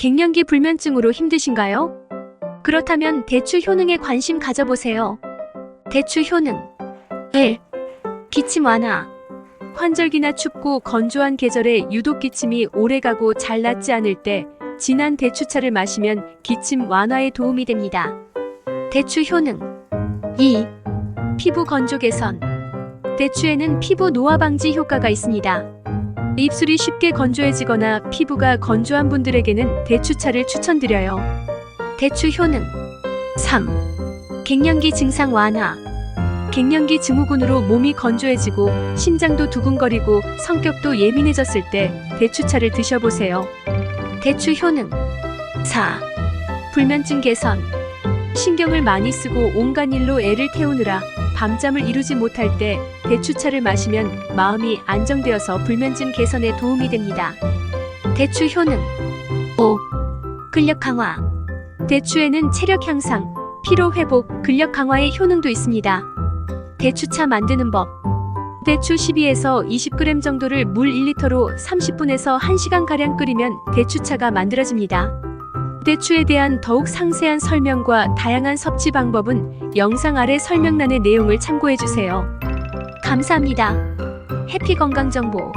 갱년기 불면증으로 힘드신가요? 그렇다면 대추 효능에 관심 가져보세요. 대추 효능 1. 기침 완화 환절기나 춥고 건조한 계절에 유독 기침이 오래가고 잘 낫지 않을 때 진한 대추차를 마시면 기침 완화에 도움이 됩니다. 대추 효능 2. 피부 건조 개선 대추에는 피부 노화 방지 효과가 있습니다. 입술이 쉽게 건조해지거나 피부가 건조한 분들에게는 대추차를 추천드려요. 대추 효능 3. 갱년기 증상 완화 갱년기 증후군으로 몸이 건조해지고 심장도 두근거리고 성격도 예민해졌을 때 대추차를 드셔보세요. 대추 효능 4. 불면증 개선 신경을 많이 쓰고 온갖 일로 애를 태우느라 밤잠을 이루지 못할 때 대추차를 마시면 마음이 안정되어서 불면증 개선에 도움이 됩니다. 대추 효능 5. 근력 강화 대추에는 체력 향상, 피로 회복, 근력 강화의 효능도 있습니다. 대추차 만드는 법 대추 12에서 20g 정도를 물 1리터로 30분에서 1시간가량 끓이면 대추차가 만들어집니다. 대추에 대한 더욱 상세한 설명과 다양한 섭취 방법은 영상 아래 설명란의 내용을 참고해 주세요. 감사합니다. 해피 건강 정보